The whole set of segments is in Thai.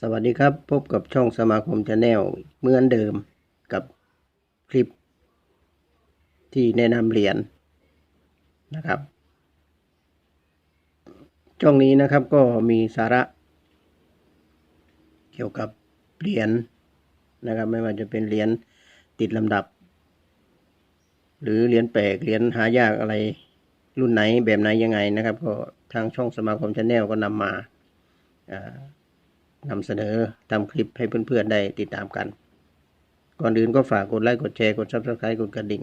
สวัสดีครับ พบกับช่องสมาคมชาแนลเหมือนเดิมกับคลิป ที่แนะนำเหรียญนะครับ ช่องนี้นะครับก็มีสาระ เกี่ยวกับเหรียญนะครับ ไม่ว่าจะเป็นเหรียญติดลำดับ หรือเหรียญแปลกเหรียญหายากอะไรรุ่นไหนแบบไหนยังไงนะครับ ก็ทางช่องสมาคมชาแนลก็นำมาอ่า นำเสนอทำคลิปให้เพื่อนๆได้ติดตามกัน ก่อนอื่นก็ฝากกดไลค์กดแชร์กด subscribe กดกระดิ่ง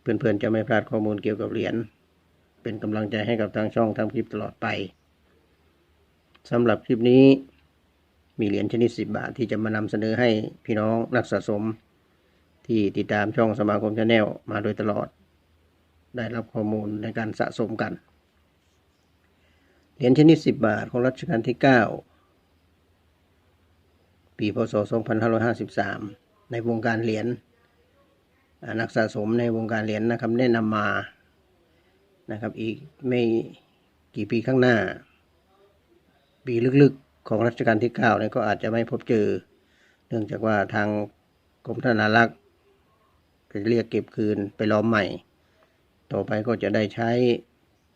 เพื่อนๆจะไม่พลาดข้อมูลเกี่ยวกับเหรียญเป็นกำลังใจให้กับทางช่องทำคลิปตลอดไปสำหรับคลิปนี้มีเหรียญชนิด 10 บาทที่จะมานำเสนอให้พี่น้องนักสะสม ที่ติดตามช่องสมาคมชาแนลมาโดยตลอด ได้รับข้อมูลในการสะสมกัน เหรียญชนิด 10 บาทของรัชกาลที่ 9 ปีพศ 2553 ในวงการเหรียญนักสะสมในวงการเหรียญนะครับแนะนำมานะครับอีกไม่กี่ปีข้างหน้า ปีลึกๆของรัชกาลที่9เนี่ยก็อาจจะไม่พบเจอ เนื่องจากว่าทางกรมธนารักษ์จะเรียกเก็บคืนไปล้อมใหม่ ต่อไปก็จะได้ใช้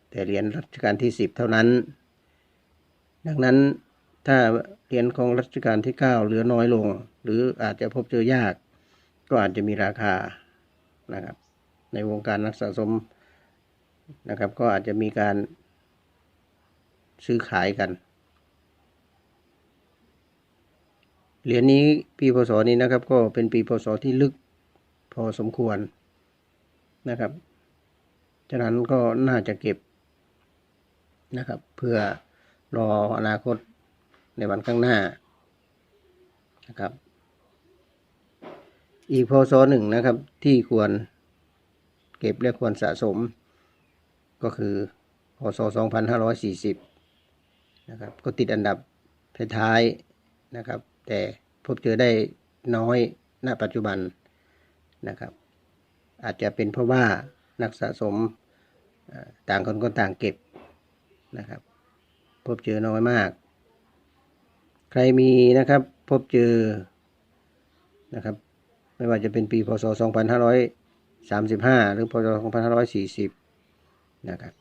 แต่เหรียญรัชกาลที่ 10 เท่านั้น ดังนั้น ถ้าเหรียญของรัชกาลที่ 9 เหลือน้อยลง หรืออาจจะพบเจอยาก ก็อาจจะมีราคานะครับ ในวงการนักสะสมนะครับ ก็อาจจะมีการซื้อขายกันเหรียญนี้ปีพศนี้นะครับ ก็เป็นปีพศที่ลึกพอสมควรนะครับฉะนั้นก็น่าจะเก็บนะครับ เพื่อรออนาคต ในวันข้างหน้านะครับ อีกพศหนึ่งนะครับที่ควรเก็บและควรสะสม ก็คือพศ 2540 นะครับ ก็ติดอันดับท้ายๆนะครับ แต่พบเจอได้น้อยณปัจจุบันนะครับ อาจจะเป็นเพราะว่านักสะสมต่างคนก็ต่างเก็บนะครับ พบเจอน้อยมาก ใครมีนะครับพบเจอนะครับไม่ว่าจะเป็นปีพศ 2535 หรือพศ 2540 นะครับ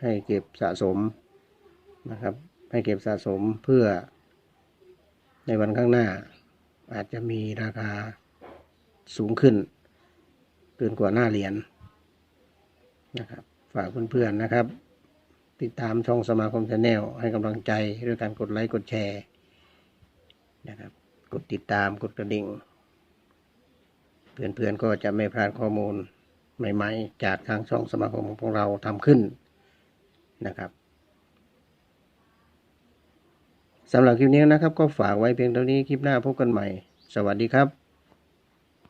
ให้เก็บสะสมนะครับ ให้เก็บสะสมเพื่อในวันข้างหน้า อาจจะมีราคาสูงขึ้น เกินกว่าหน้าเหรียญนะครับ ฝากเพื่อนๆนะครับ ติดตามช่องสมาคมชาแนลให้กำลังใจด้วยการกดไลค์กดแชร์นะครับ กดติดตามกดกระดิ่ง เพื่อนๆก็จะไม่พลาดข้อมูลใหม่ๆ จากทางช่องสมาคมของเราทำขึ้นนะครับสำหรับคลิปนี้นะครับก็ฝากไว้เพียงเท่านี้คลิปหน้าพบกันใหม่ สวัสดีครับ